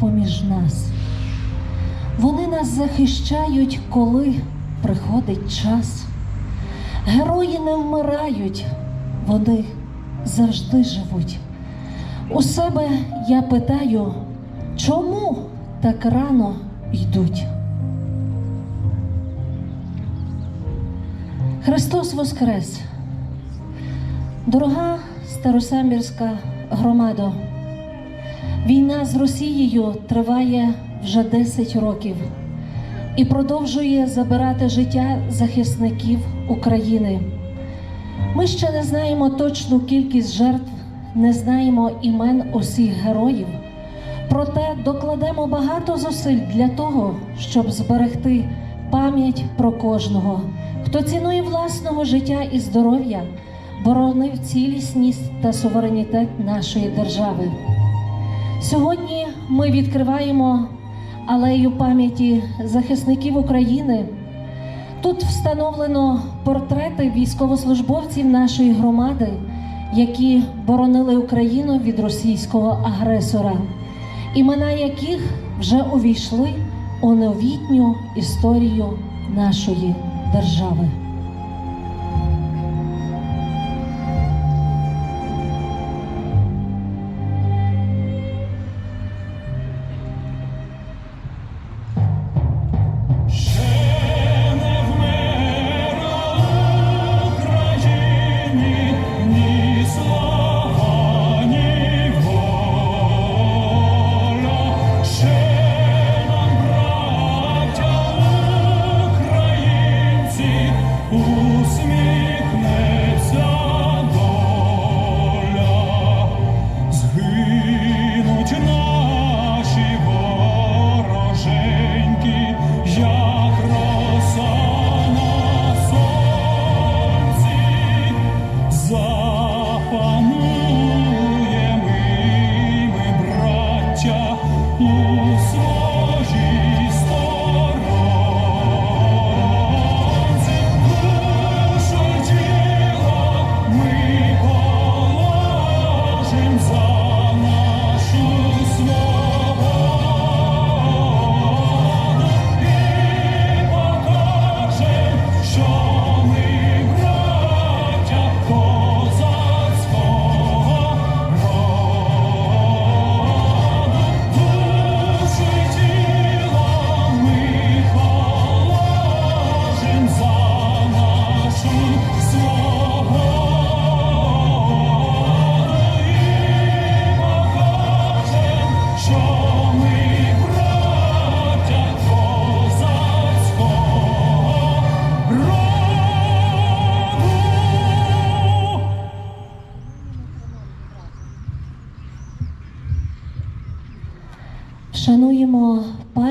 поміж нас. Вони нас захищають, коли приходить час. Герої не вмирають, вони завжди живуть. У себе я питаю, чому так рано йдуть? Христос Воскрес! Дорога Старосамбірська громада, війна з Росією триває вже 10 років і продовжує забирати життя захисників України. Ми ще не знаємо точну кількість жертв, не знаємо імен усіх героїв. Проте докладемо багато зусиль для того, щоб зберегти пам'ять про кожного, хто цінує власного життя і здоров'я, боронив цілісність та суверенітет нашої держави. Сьогодні ми відкриваємо алею пам'яті захисників України. Тут встановлено портрети військовослужбовців нашої громади, які боронили Україну від російського агресора, імена яких вже увійшли у новітню історію нашої держави.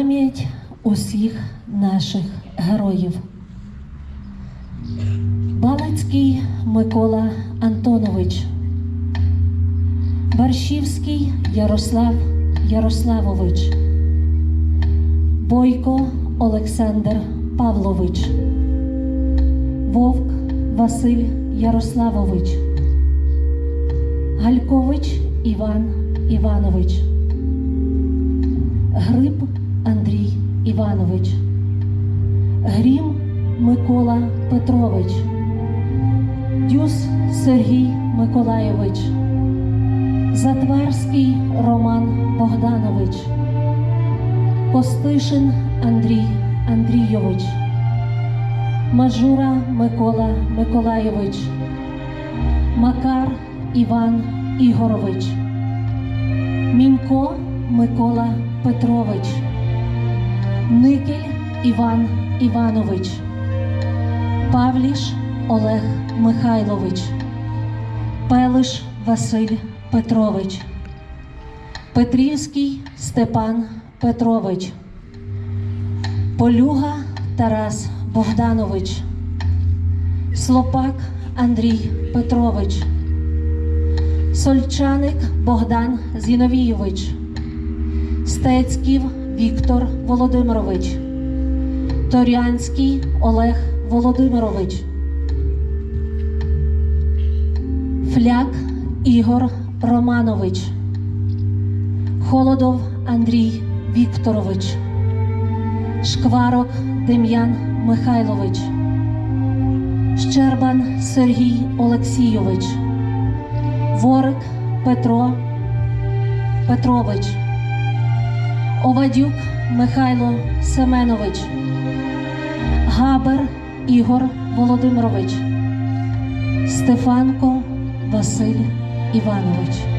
Пам'ять усіх наших героїв. Балацький Микола Антонович, Баршівський Ярослав Ярославович, Бойко Олександр Павлович, Вовк Василь Ярославович, Галькович Іван Іванович. Гриб Іванович, Грім Микола Петрович, Дюс Сергій Миколайович, Затварський Роман Богданович, Костишин Андрій Андрійович, Мажура Микола Миколайович, Макар Іван Ігорович. Мінько Микола Петрович, Никель Іван Іванович, Павліш Олег Михайлович, Пелиш Василь Петрович, Петрівський Степан Петрович, Полюга Тарас Богданович, Слопак Андрій Петрович. Сольчаник Богдан Зіновійович, Стецьків Віктор Володимирович, Торянський Олег Володимирович, Фляк Ігор Романович, Холодов Андрій Вікторович, Шкварок Дем'ян Михайлович, Щербан Сергій Олексійович, Ворик Петро Петрович, Овадюк Михайло Семенович, Габер Ігор Володимирович, Стефанко Василь Іванович.